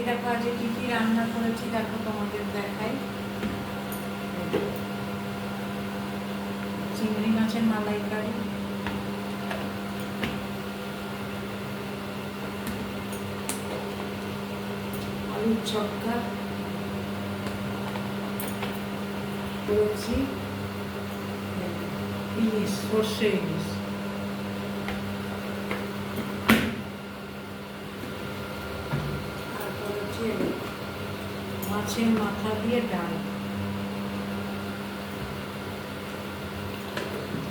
এই দেখো আজকে কি কি রান্না করেছি দেখো তোমাদের দেখাই। চিংড়ি মাছের মালাইকারি। আলুর চক্কা করেছি। সর্ষে ইলিশ আর করেছি এই মাছের মাথা দিয়ে ডাল।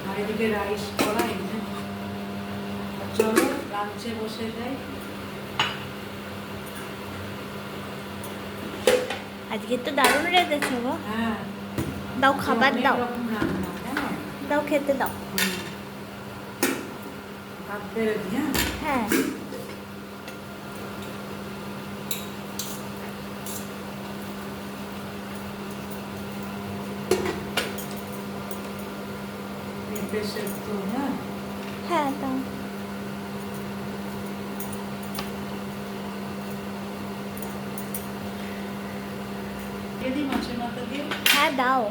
আর এদিকে রাইস করা চলো লাঞ্চে বসে যাই আজকে তো দারুণ রেঁধেছো গো। হ্যাঁ। দাও খাবার দাও। দাও খেতে দাও। দিই হ্যাঁ। পেঁপে সেদ্ধ হ্যাঁ হ্যাঁ দাও। হ্যাঁ দাও।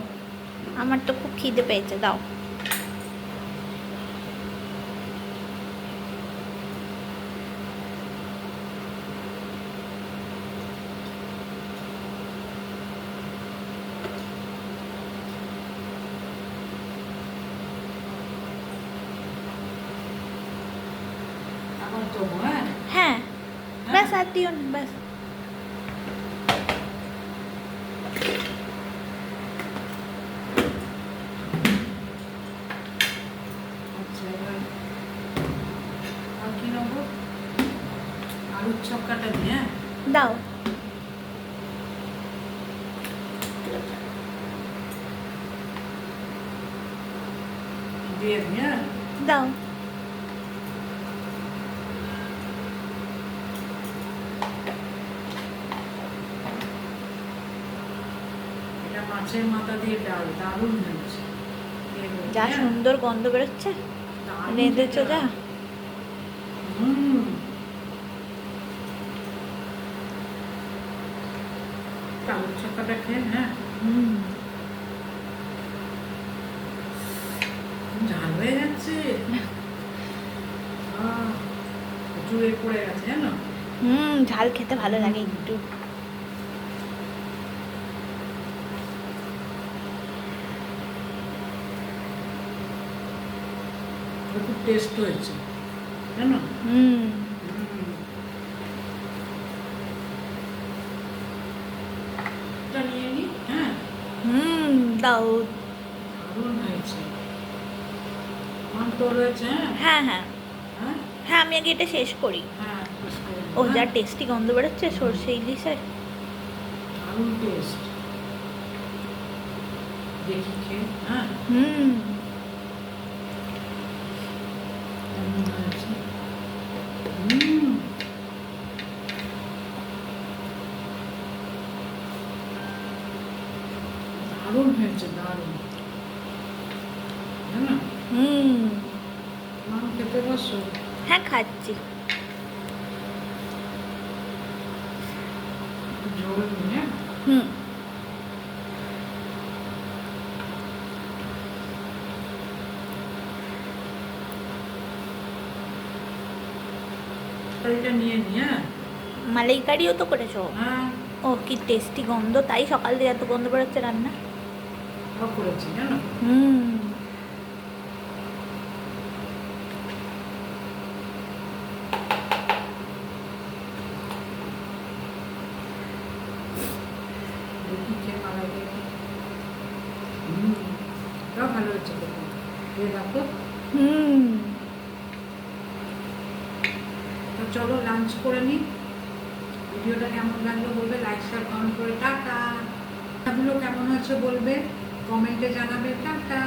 আমার তো খুব খিদে পেয়েছে দাও। তো হ্যাঁ? হ্যাঁ। ব্যাস আর দিও না ব্যাস। আচ্ছা আলুর চক্কাটা হ্যাঁ? দাও। দিয়ে হ্যাঁ? দাও। এটা মাছের মাথা দিয়ে ডাল দারুণ হয়েছে। যা হ্যাঁ? সুন্দর গন্ধ বেরোচ্ছে রেঁধেছো যা। হয়। খেয়ে হ্যাঁ। ঝাল হয়ে যাচ্ছে। জুড়ে পড়ে গেছে জানো? হুম ঝাল খেতে ভালো লাগে একটু। খুব টেস্ট হয়েছে জানো হুম। হুম। নিয়ে নি? হ্যাঁ। হুম দাও দারুণ হয়েছে। তোর হয়েছে হ্যাঁ? হ্যাঁ হ্যাঁ। হ্যাঁ? হ্যাঁ আমি আগে এটা শেষ করি। ও যা। টেস্টি গন্ধ বেরোচ্ছে সর্ষে ইলিশের। হুম কেমন হয়েছে হুম দারুণ হয়েছে দারুণ হুম মা খেতে বসো খাচ্ছি ঝোল নিয়ে হুম তরকারিটা নিয়ে হ্যাঁ মালাইকারিও তো করেছ ও কি টেস্টি গন্ধ তাই সকাল দিয়ে এত গন্ধ বেরোচ্ছে রান্না সব করেছি, জানো? চলো লাঞ্চ করে নিই ভিডিওটা কেমন লাগল বলবে? লাইক শেয়ার কমেন্ট করে। টাটা। কেমন হয়েছে বলবে? কমেন্টে জানাবে টাটা